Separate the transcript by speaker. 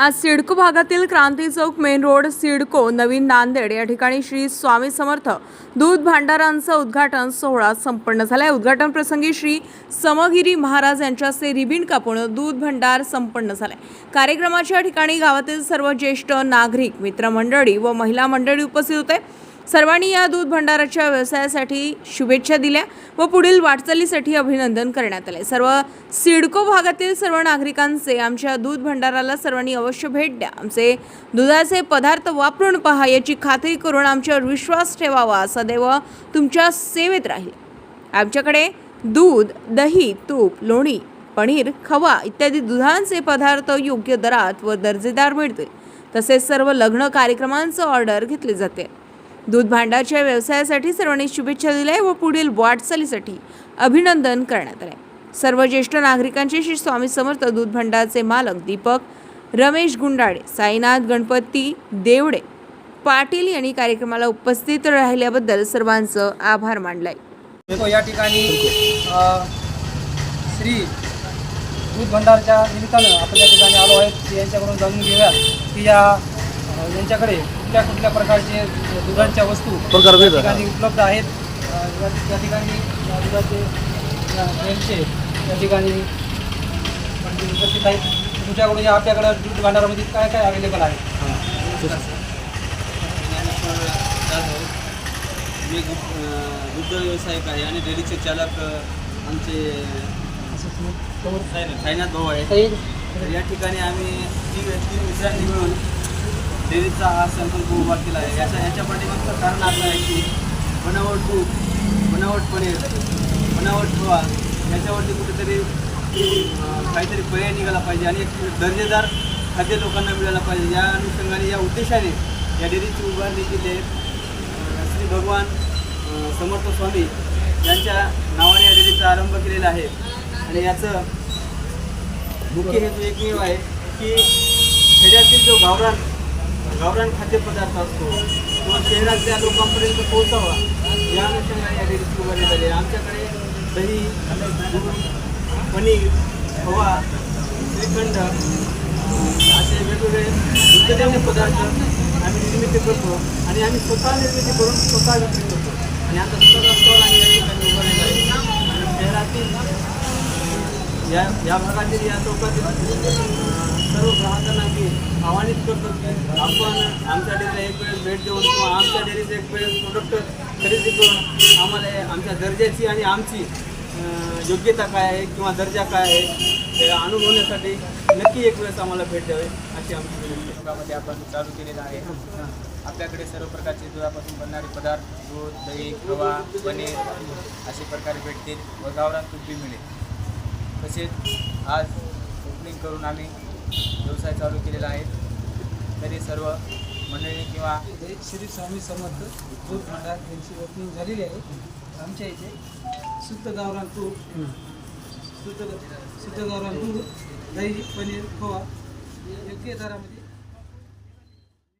Speaker 1: आज सिडको भागातील Kranti Chowk main road CIDCO Navin Nanded या ठिकाणी श्री स्वामी समर्थ दूध भांडारांचं उद्घाटन सोहळा संपन्न झाला. आहे उद्घाटन प्रसंगी श्री समगिरी महाराज यांच्या हस्ते रिबीन कापून दूध भंडार संपन्न झालाय कार्यक्रमाच्या ठिकाणी गावातील सर्व ज्येष्ठ नागरिक मित्रमंडळी व महिला मंडळी उपस्थित होते. सर्वांनी या दूध भंडाराच्या व्यवसायासाठी शुभेच्छा दिल्या व पुढील वाटचालीसाठी अभिनंदन करण्यात आले. सर्व सिडको भागातील सर्व नागरिकांचे आमच्या दूध भंडाराला सर्वांनी अवश्य भेट द्या. आमचे दुधाचे पदार्थ वापरून पहा याची खात्री करून आमच्यावर विश्वास ठेवावा सदैव तुमच्या सेवेत राहील. आमच्याकडे दूध दही तूप लोणी पनीर खवा इत्यादी दुधांचे पदार्थ योग्य दरात व दर्जेदार मिळतील. तसेच सर्व लग्न कार्यक्रमांचं ऑर्डर घेतले जाते. दूध भांडारच्या व्यवसायासाठी सर्वांनी शुभेच्छा दिल्या व पुढील वाटचालीसाठी अभिनंदन करण्यात आले. सर्व ज्येष्ठ नागरिकांचे श्री स्वामी समर्थ दूध भांडारचे मालक दीपक रमेश गुंडाळे साईनाथ गणपती देवडे पाटील यांनी कार्यक्रमाला उपस्थित राहिल्याबद्दल सर्वांचं आभार मानलाय.
Speaker 2: या ठिकाणी श्री दूध भंडारच्या निमित्तानं आपण या ठिकाणी आलो आहेत यांच्याकडून जाणून घेऊया की या यांच्याकडे कुठल्या कुठल्या प्रकारचे दुधांच्या वस्तू
Speaker 3: प्रकार
Speaker 2: या
Speaker 3: वेगळा.
Speaker 2: ठिकाणी उपलब्ध आहेत. अ, या या ठिकाणी या दुधाचे या यांचे या ठिकाणी उपस्थित आहेत. तुमच्याकडून या आपल्याकडं दूध भांडारामध्ये काय काय अवेलेबल आहे?
Speaker 4: जाधव मी अं, दुग्ध व्यावसायिक आहे आणि डेअरीचे चालक अं, आमचे साईनाथ भाऊ आहेत. तर या ठिकाणी आम्ही तीन तीन मित्रांनी मिळून डेअरीचा हा संकल्प उभा केला आहे. याच्या याच्या पाठीमागचं कारण असं आहे की बनावट दूध बनावट पनीर बनावट खवा याच्यावरती कुठेतरी काहीतरी पर्याय निघाला पाहिजे आणि एक दर्जेदार खाद्य लोकांना मिळायला पाहिजे. या अनुषंगाने या उद्देशाने या डेअरीची उभारणी केली आहे. श्री भगवान समर्थ स्वामी यांच्या नावाने या डेअरीचा आरंभ केलेला आहे. आणि याचं मुख्य हेतू एकमेव आहे की खेड्यातील जो गावरान गावरान खाद्यपदार्थ असतो किंवा शहरातल्या लोकांपर्यंत पोहोचावा या अनुषंगाने या डेअरीची झाली आहे आमच्याकडे दही पनीर खवा श्रीखंड असे वेगवेगळे दुग्धजन्य पदार्थ आम्ही निर्मिती करतो आणि आम्ही स्वतः निर्मिती करून स्वतः विक्री करतो. आणि आता स्वतःचा स्टॉल आम्ही या ठिकाणी उभारलेला आहे. आणि शहरातील या या भागातील या चौकातील सर्व ग्राहकांना मी आवाहनित करतो की आपण आमच्या डेअरीला एक वेळेस भेट देऊन किंवा आमच्या डेअरीचे एक वेळेस प्रोडक्ट खरेदी करून आम्हाला आमच्या दर्जाची आणि आमची योग्यता काय आहे किंवा दर्जा काय आहे हे अनुभवण्यासाठी नक्की एक वेळेस आम्हाला भेट द्यावी अशी आमची विनंती
Speaker 5: आपण चालू केलेलं आहे. आपल्याकडे सर्व प्रकारचे दुधापासून बनणारे पदार्थ दूध दही गवा पनीर असे प्रकारे भेटतील व गावरान तूप मिळेल. तसेच आज ओपनिंग करून आम्ही व्यवसाय चालू केलेला आहे. तरी सर्व मंडळी किंवा
Speaker 2: श्री स्वामी समर्थ दूध मंडळ यांची ओपनिंग झालेली आहे. आमच्या इथे शुद्ध गावरान तूप शुद्ध शुद्ध गावरान तूप दही पनीर खोवा योग्य दरामध्ये